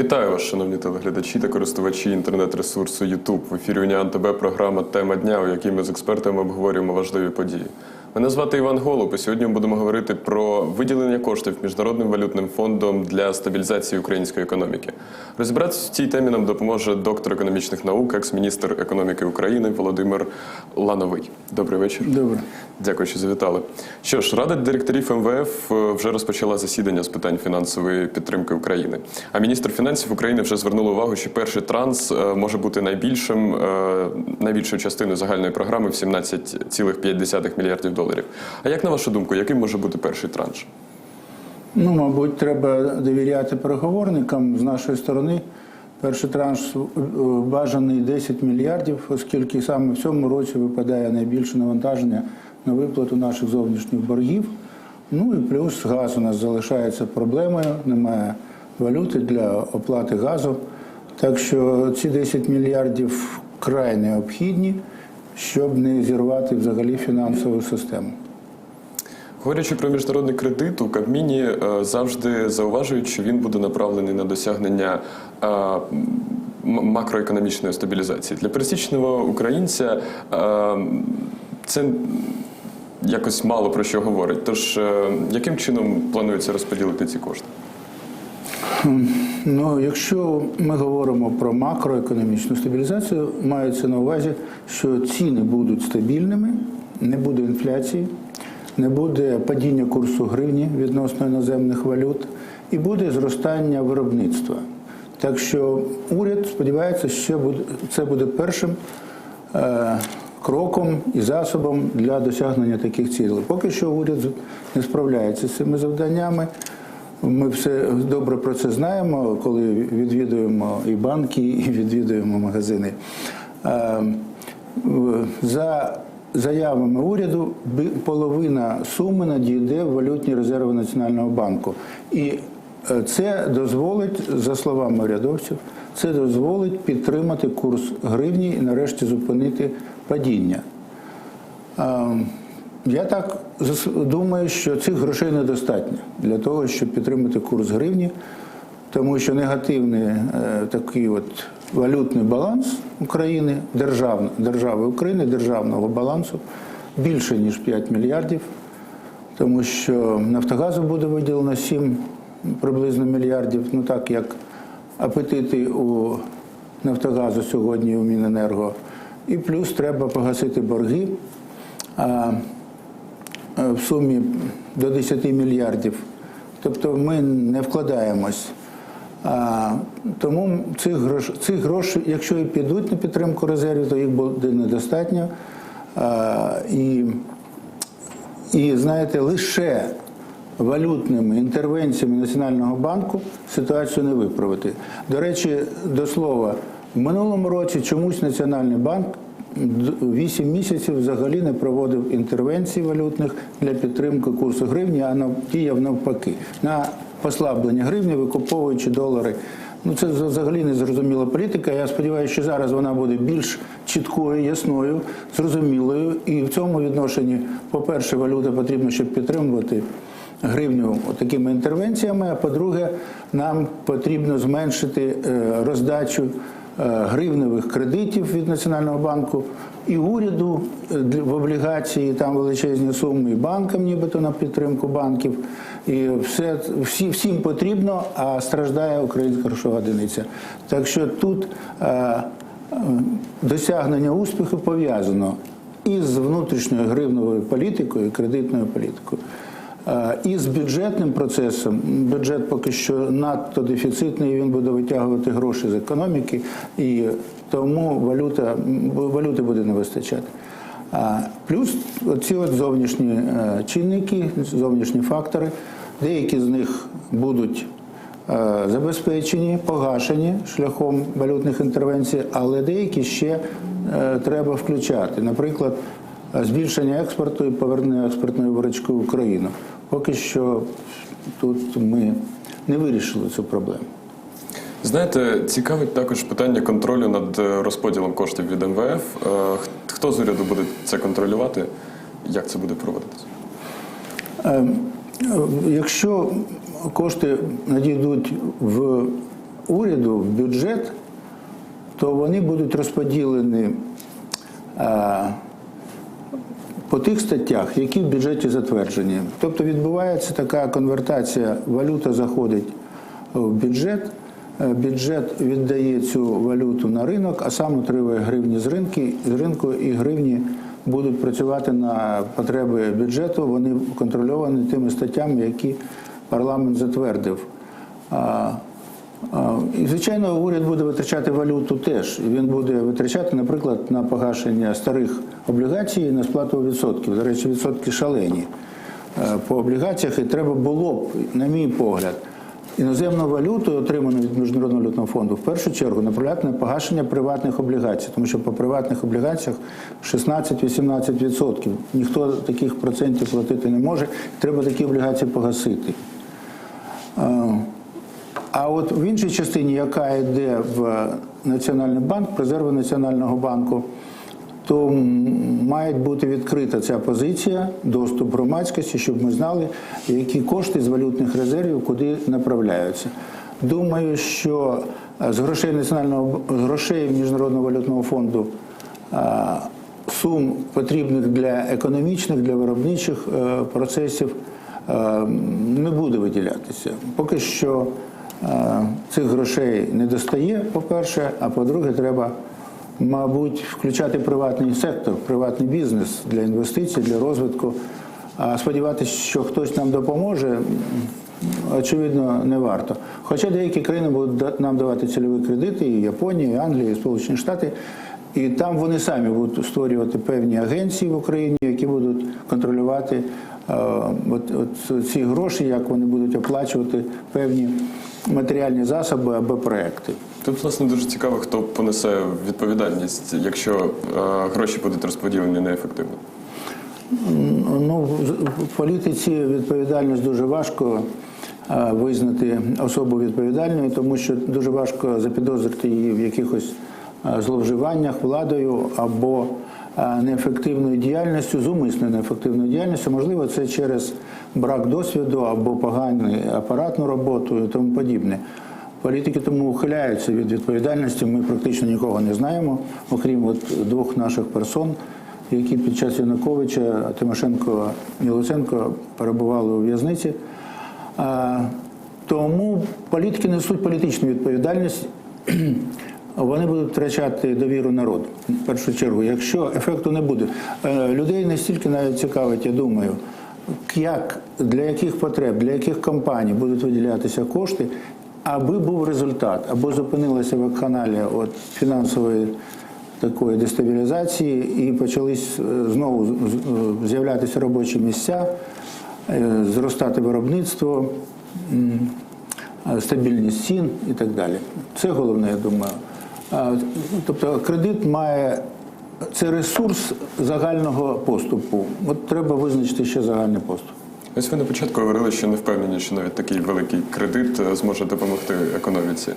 Вітаю вас, шановні телеглядачі та користувачі інтернет-ресурсу YouTube. В ефірі Уніан ТБ програма Тема дня, у якій ми з експертами обговорюємо важливі події. Мене звати Іван Голуб, і сьогодні ми будемо говорити про виділення коштів Міжнародним валютним фондом для стабілізації української економіки. Розібратися в цій темі нам допоможе доктор економічних наук, екс-міністр економіки України Володимир Лановий. Добрий вечір. Добре. Дякую, що завітали. Що ж, Рада директорів МВФ е, вже розпочала засідання з питань фінансової підтримки України. А міністр фінансів України вже звернув увагу, що перший транс е, може бути найбільшим, е, найбільшою частиною загальної програми в 17,5 мільярдів доларів. А як на вашу думку, яким може бути перший транш? Ну, мабуть, треба довіряти переговорникам з нашої сторони. Перший транш е, бажаний 10 мільярдів, оскільки саме в цьому році випадає найбільше навантаження на виплату наших зовнішніх боргів. Ну і плюс газ у нас залишається проблемою, немає валюти для оплати газу. Так що ці 10 мільярдів край необхідні, щоб не зірвати взагалі фінансову систему. Говорячи про міжнародний кредит, у Кабміні е, завжди зауважують, що він буде направлений на досягнення е, макроекономічної стабілізації. Для пересічного українця е, це якось мало про що говорить. Тож, яким чином планується розподілити ці кошти? Ну, якщо ми говоримо про макроекономічну стабілізацію, мається на увазі, що ціни будуть стабільними, не буде інфляції, не буде падіння курсу гривні відносно іноземних валют і буде зростання виробництва. Так що уряд сподівається, що це буде першим е, кроком і засобом для досягнення таких цілей. Поки що уряд не справляється з цими завданнями. Ми все добре про це знаємо, коли відвідуємо і банки, і відвідуємо магазини. Е, За заявами уряду, половина суми надійде в валютні резерви Національного банку. І е, це дозволить, за словами урядовців, це дозволить підтримати курс гривні і нарешті зупинити падіння. Я так думаю, що цих грошей недостатньо для того, щоб підтримати курс гривні, тому що негативний е, такий от валютний баланс України, державна, держави України, державного балансу більше, ніж 5 мільярдів, тому що Нафтогазу буде виділено 7 приблизно мільярдів, ну так як апетити у Нафтогазу сьогодні у Міненерго. І плюс треба погасити борги. А, в сумі до 10 мільярдів. Тобто ми не вкладаємось. А, тому цих грош, цих грошей, якщо і підуть на підтримку резервів, то їх буде недостатньо. А, і і знаєте, лише валютними інтервенціями Національного банку ситуацію не виправити. До речі, до слова, в минулому році чомусь Національний банк 8 місяців взагалі не проводив інтервенцій валютних для підтримки курсу гривні, а діяв навпаки на послаблення гривні, викуповуючи долари. Ну це взагалі незрозуміла політика. Я сподіваюся, що зараз вона буде більш чіткою, ясною, зрозумілою. І в цьому відношенні, по-перше, валюта потрібна, щоб підтримувати гривню такими інтервенціями. А по-друге, нам потрібно зменшити е, роздачу гривневих кредитів від Національного банку і уряду е, в облігації, там величезні суми, і банкам, нібито на підтримку банків. І все, всі, всім потрібно, а страждає українська грошова одиниця. Так що тут е, е, досягнення успіху пов'язано із внутрішньою гривневою політикою, кредитною політикою. Е, І з бюджетним процесом бюджет поки що надто дефіцитний, він буде витягувати гроші з економіки, і тому валюта, валюти буде не вистачати. Плюс оці от зовнішні е, чинники, зовнішні фактори, деякі з них будуть е, забезпечені, погашені шляхом валютних інтервенцій, але деякі ще е, треба включати. Наприклад, е, збільшення експорту і повернення експортної виручки в Україну. Поки що тут ми не вирішили цю проблему. Знаєте, цікавить також питання контролю над е, розподілом коштів від МВФ. Е, Хто з уряду буде це контролювати? Як це буде проводитися? Е, Якщо кошти надійдуть в уряду в бюджет, то вони будуть розподілені е, по тих статтях, які в бюджеті затверджені. Тобто відбувається така конвертація, валюта заходить в бюджет, е, бюджет віддає цю валюту на ринок, а сам отримує гривні з ринки, з ринку, і гривні будуть працювати на потреби бюджету. Вони контрольовані тими статтями, які парламент затвердив. І, звичайно, уряд буде витрачати валюту теж. Він буде витрачати, наприклад, на погашення старих облігацій і на сплату відсотків. До речі, відсотки шалені е, по облігаціях, і треба було б, на мій погляд, іноземну валюту, отриману від Міжнародного валютного фонду, в першу чергу направляти на погашення приватних облігацій, тому що по приватних облігаціях 16-18%. Ніхто таких процентів платити не може. Треба такі облігації погасити. А от в іншій частині, яка йде в Національний банк, резерви Національного банку, то має бути відкрита ця позиція, доступ громадськості, щоб ми знали, які кошти з валютних резервів куди направляються. Думаю, що е, з грошей національного з грошей міжнародного валютного фонду е, сум потрібних для економічних, для виробничих е, процесів не буде виділятися. Поки що цих грошей не достає, по-перше, а по-друге, треба, мабуть, включати приватний сектор, приватний бізнес для інвестицій, для розвитку. А сподіватися, що хтось нам допоможе, очевидно, не варто. Хоча деякі країни будуть нам давати цільові кредити, і Японія, і Англія, і Сполучені Штати. І там вони самі будуть створювати певні агенції в Україні, які будуть контролювати е, от, от ці гроші, як вони будуть оплачувати певні матеріальні засоби або проекти. Тут, власне, дуже цікаво, хто понесе відповідальність, якщо е, гроші будуть розподілені неефективно. Ну, в- політиці відповідальність дуже важко е, визнати особу відповідальною, тому що дуже важко запідозрити її в якихось е, зловживаннях владою або е, неефективною діяльністю, зумисною неефективною діяльністю. Можливо, це через брак досвіду або погану апаратну роботу і тому подібне. Політики тому ухиляються від відповідальності. Ми практично нікого не знаємо, окрім от двох наших персон які під час Януковича Тимошенко і Луценко перебували у в'язниці. Тому політики несуть політичну відповідальність. Вони будуть втрачати довіру народу в першу чергу. Якщо ефекту не буде, Е, людей настільки навіть цікавить, я думаю, як для яких потреб, для яких компаній будуть виділятися кошти, аби був результат, або зупинилася вакханалія от фінансової такої дестабілізації і почались е, знову з- з'являтися робочі місця, е, зростати виробництво, е, стабільність цін і так далі. Це головне, я думаю. Тобто кредит має це ресурс загального поступу. От треба визначити ще загальний поступ. Ось ви на початку говорили, що не впевнені, що навіть такий великий кредит е, зможе допомогти економіці.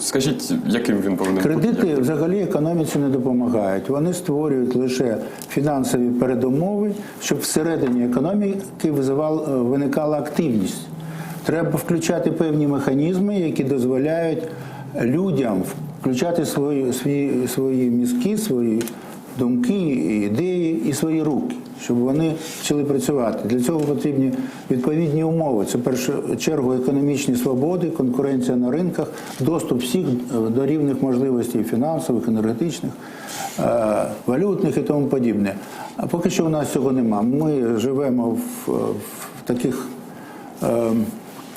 Скажіть, яким він повинен бути? Кредити взагалі економіці не допомагають. Вони створюють лише фінансові передумови, щоб всередині економіки визивал, е, виникала активність. Треба включати певні механізми, які дозволяють людям включати свої, свої, свої мізки, свої думки, ідеї і свої руки, щоб вони почали працювати. Для цього потрібні відповідні умови. Це в першу чергу економічні свободи, конкуренція на ринках, доступ всіх до рівних можливостей фінансових, енергетичних, е, валютних і тому подібне. А поки що у нас цього нема. Ми живемо в, в таких.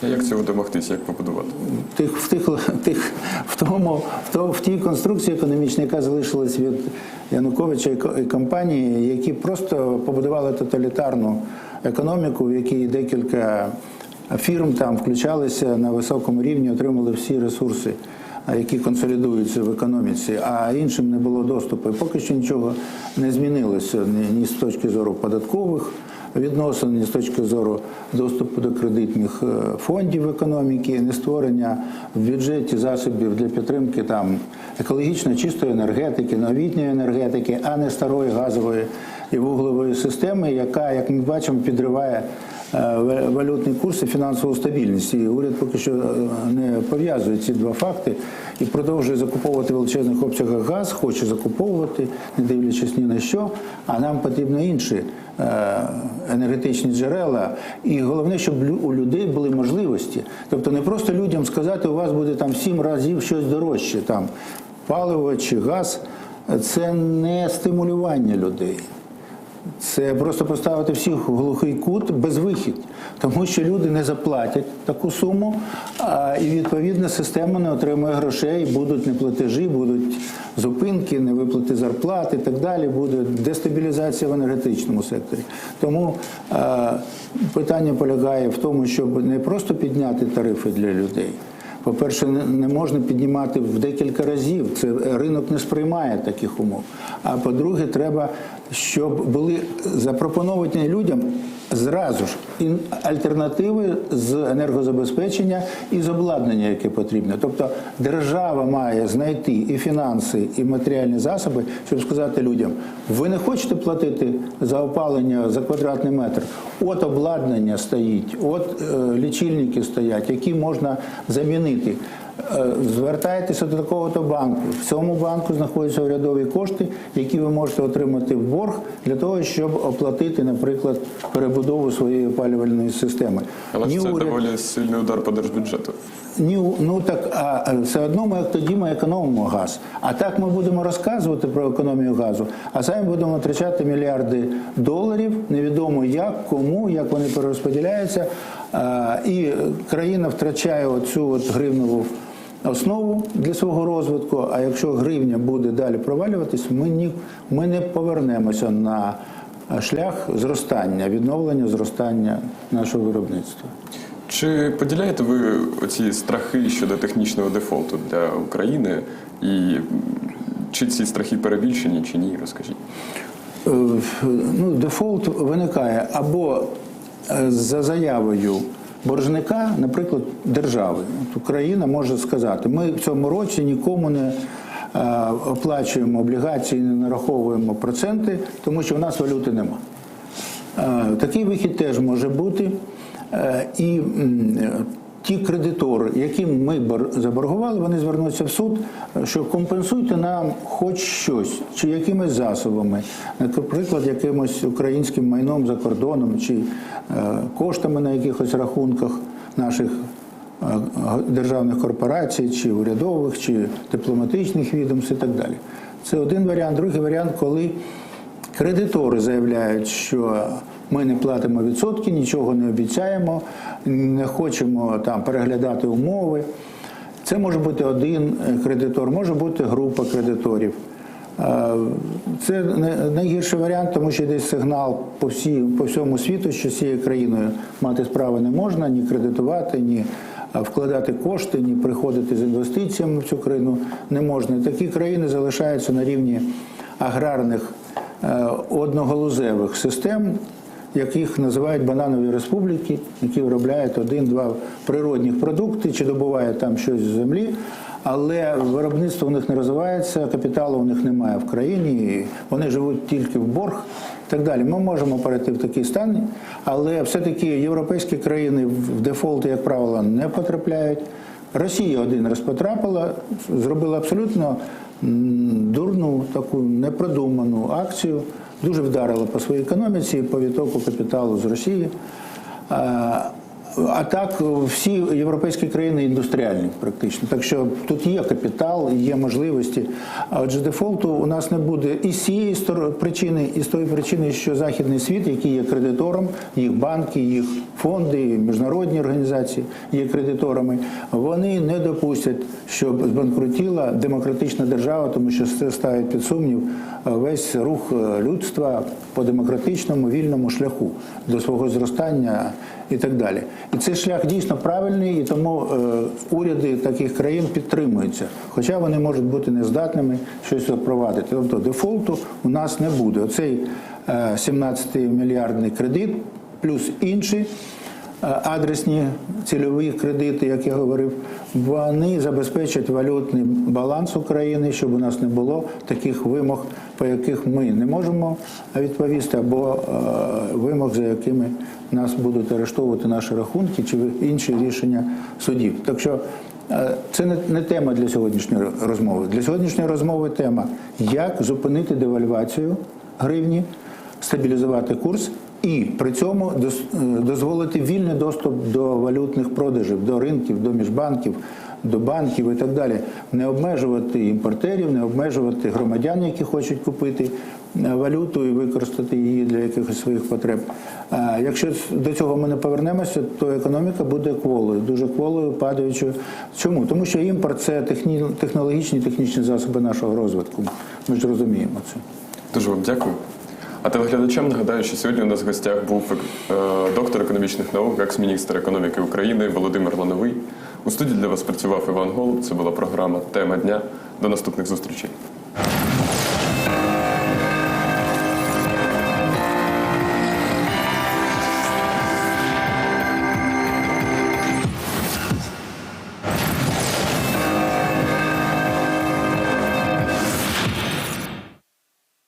А Як цього домогтися, як побудувати? тих, в, тих, тих, в, тому, в, тому, в тій конструкції економічній, яка залишилась від Януковича і компанії, які просто побудували тоталітарну економіку, в якій декілька фірм там включалися на високому рівні, отримали всі ресурси, які консолідуються в економіці, а іншим не було доступу. І поки що нічого не змінилося ні з точки зору податкових відносин, ні з точки зору доступу до кредитних е, фондів економіки, не створення в бюджеті засобів для підтримки там екологічно чистої енергетики, новітньої енергетики, а не старої газової і вуглевої системи, яка, як ми бачимо, підриває ва- валютний курс і фінансову стабільність. І уряд поки що е, не пов'язує ці два факти і продовжує закуповувати величезних обсягах газ, хоче закуповувати, не дивлячись ні на що. А нам потрібно інші е, енергетичні джерела. І головне, щоб у людей були можливості. Тобто не просто людям сказати, у вас буде там сім разів щось дорожче, там паливо чи газ. Це не стимулювання людей. Це просто поставити всіх в глухий кут без вихід, тому що люди не заплатять таку суму, а, і відповідно система не отримує грошей, будуть неплатежі, будуть зупинки, невиплати зарплат і так далі. Буде дестабілізація в енергетичному секторі. Тому питання полягає в тому, щоб не просто підняти тарифи для людей. По-перше, не- можна піднімати в декілька разів. Це ринок не сприймає таких умов. А по-друге, треба, щоб були запропоновані людям зразу ж альтернативи з енергозабезпечення і з обладнання, яке потрібно. Тобто держава має знайти і фінанси, і матеріальні засоби, щоб сказати людям: ви не хочете платити за опалення за квадратний метр. От обладнання стоїть, от е, лічильники стоять, які можна замінити. Е, Звертайтеся до такого-то банку. В цьому банку знаходяться урядові кошти, які ви можете отримати в борг для того, щоб оплатити, наприклад, перебудову своєї опалювальної системи. Але Ні це уряд- доволі сильний удар по держбюджету. ні, ну так а а все одно ми тоді ми економимо газ. А так ми будемо розказувати про економію газу, а самі будемо втрачати мільярди доларів. Невідомо як, кому, як вони перерозподіляються. І країна втрачає оцю от гривневу основу для свого розвитку. А якщо гривня буде далі провалюватись, ми ні ми не повернемося на шлях зростання, відновлення зростання нашого виробництва. Чи поділяєте ви оці страхи щодо технічного дефолту для України? І чи ці страхи перебільшені, чи ні? Розкажіть. Е, ну, дефолт виникає або е, за заявою боржника, наприклад, держави. Україна може сказати, ми в цьому році нікому не е, оплачуємо облігації, не нараховуємо проценти, тому що в нас валюти нема. Е, Такий вихід теж може бути. Е, І ті кредитори, яким ми бор- заборгували, вони звернуться в суд, що компенсуйте нам хоч щось, чи якимись засобами, наприклад, якимось українським майном за кордоном, чи е, коштами на якихось рахунках наших е, державних корпорацій, чи урядових, чи дипломатичних відомств і так далі. Це один варіант. Другий варіант, коли Кредитори заявляють, що ми не платимо відсотки, нічого не обіцяємо, не хочемо там переглядати умови. Це може бути один е, кредитор, може бути група кредиторів. Е, Це найгірший варіант, тому що десь сигнал по, всі, по всьому світу, що з цією країною мати справи не можна, ні кредитувати, ні е, вкладати кошти, ні приходити з інвестиціями в цю країну не можна. Такі країни залишаються на рівні аграрних одноголузевих систем, яких називають бананові республіки, які виробляють один-два природних продукти чи добувають там щось з землі. Але виробництво у них не розвивається, капіталу у них немає в країні, вони живуть тільки в борг і так далі. Ми можемо перейти в такий стан, але все-таки європейські країни в дефолти, як правило, не потрапляють. Росія один раз потрапила, зробила абсолютно дурну, таку непродуману акцію, дуже вдарила по своїй економіці, по відтоку капіталу з Росії. А, так всі європейські країни індустріальні практично. Так що тут є капітал, є можливості. Отже, дефолту у нас не буде і з цієї причини, і з тої причини, що західний світ, який є кредитором, їх банки, їх фонди, міжнародні організації є кредиторами, вони не допустять, щоб збанкрутіла демократична держава, тому що це ставить під сумнів е, весь рух е, людства по демократичному вільному шляху до свого зростання і так далі. І цей шлях дійсно правильний, і тому е, уряди таких країн підтримуються, хоча вони можуть бути нездатними щось запровадити. Тобто дефолту у нас не буде. Оцей е, 17-мільярдний кредит плюс інші. Адресні цільові кредити, як я говорив, вони забезпечать валютний баланс України, щоб у нас не було таких вимог, по яких ми не можемо відповісти, або е, вимог, за якими нас будуть арештовувати наші рахунки чи інші рішення судів. Так що е, це не тема для сьогоднішньої розмови. Для сьогоднішньої розмови тема, як зупинити девальвацію гривні, стабілізувати курс і при цьому е, дозволити вільний доступ до валютних продажів, до ринків, до міжбанків, до банків і так далі. Не обмежувати імпортерів, не обмежувати громадян, які хочуть купити е, валюту і використати її для якихось своїх потреб. А якщо до цього ми не повернемося, то економіка буде кволою, дуже кволою, падаючою. Чому? Тому що імпорт це технологічні технічні засоби нашого розвитку. Ми ж розуміємо це. Дуже вам дякую. А телеглядачам нагадаю, що сьогодні у нас в гостях був е, доктор економічних наук, екс-міністр економіки України Володимир Лановий. У студії для вас працював Іван Голуб. Це була програма Тема дня. До наступних зустрічей.